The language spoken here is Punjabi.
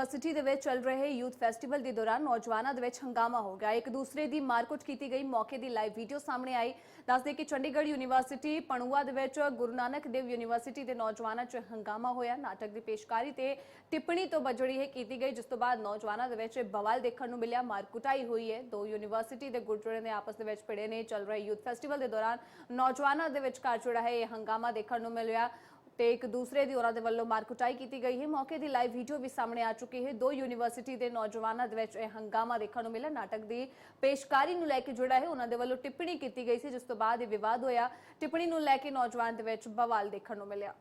ਯੂਨੀਵਰਸਿਟੀ ਦੇ ਵਿੱਚ ਚੱਲ ਰਹੇ ਯੂਥ ਫੈਸਟੀਵਲ ਦੇ ਦੌਰਾਨ ਨੌਜਵਾਨਾਂ ਦੇ ਵਿੱਚ ਹੰਗਾਮਾ ਹੋ ਗਿਆ। ਇੱਕ ਦੂਸਰੇ ਦੀ ਮਾਰਕੁੱਟ ਕੀਤੀ ਗਈ। ਮੌਕੇ ਦੀ ਲਾਈਵ ਵੀਡੀਓ ਸਾਹਮਣੇ ਆਈ। ਦੱਸਦੇ ਕਿ ਚੰਡੀਗੜ੍ਹ ਯੂਨੀਵਰਸਿਟੀ, ਪਣੂਆ ਦੇ ਵਿੱਚ ਗੁਰੂ ਨਾਨਕ ਦੇਵ ਯੂਨੀਵਰਸਿਟੀ ਦੇ ਨੌਜਵਾਨਾਂ 'ਚ ਹੰਗਾਮਾ ਹੋਇਆ। ਨਾਟਕ ਦੀ ਪੇਸ਼ਕਾਰੀ ਤੇ ਟਿੱਪਣੀ ਤੋਂ ਬਜੜੀ ਹੈ ਕੀਤੀ ਗਈ, ਜਿਸ ਤੋਂ ਬਾਅਦ ਨੌਜਵਾਨਾਂ ਦੇ ਵਿੱਚ ਬਵਾਲ ਦੇਖਣ ਨੂੰ ਮਿਲਿਆ। ਮਾਰਕੁਟਾਈ ਹੋਈ ਹੈ। ਦੋ ਯੂਨੀਵਰਸਿਟੀ ਦੇ ਗੁਰਜੋੜੇ ਨੇ ਆਪਸ ਦੇ ਵਿੱਚ ਭਿੜੇ ਨੇ। ਚੱਲ ਰਹੇ ਯੂਥ ਫੈਸਟੀਵਲ ਦੇ ਦੌਰਾਨ ਨੌਜਵਾਨਾਂ ਦੇ ਵਿਚਕਾਰ ਜਿਹੜਾ ਹੈ ਇਹ ਹੰਗਾਮਾ ਦੇਖਣ ਨੂੰ ਮਿਲਿਆ। ਤੇ ਇੱਕ ਦੂਸਰੇ ਦੀ ਉਹਨਾਂ ਦੇ ਵੱਲੋਂ ਮਾਰਕੁਟਾਈ ਕੀਤੀ ਗਈ ਹੈ। ਮੌਕੇ ਦੀ ਲਾਈਵ ਵੀਡੀਓ ਵੀ ਸਾਹਮਣੇ ਆ ਚੁੱਕੀ ਹੈ। ਦੋ ਯੂਨੀਵਰਸਿਟੀ ਦੇ ਨੌਜਵਾਨਾਂ ਦੇ ਵਿੱਚ ਇਹ ਹੰਗਾਮਾ ਦੇਖਣ ਨੂੰ ਮਿਲਿਆ। ਨਾਟਕ ਦੀ ਪੇਸ਼ਕਾਰੀ ਨੂੰ ਲੈ ਕੇ ਜਿਹੜਾ ਹੈ, ਉਹਨਾਂ ਦੇ ਵੱਲੋਂ ਟਿੱਪਣੀ ਕੀਤੀ ਗਈ ਸੀ, ਜਿਸ ਤੋਂ ਬਾਅਦ ਇਹ ਵਿਵਾਦ ਹੋਇਆ। ਟਿੱਪਣੀ ਨੂੰ ਲੈ ਕੇ ਨੌਜਵਾਨ ਦੇ ਵਿੱਚ ਬਵਾਲ ਦੇਖਣ ਨੂੰ ਮਿਲਿਆ।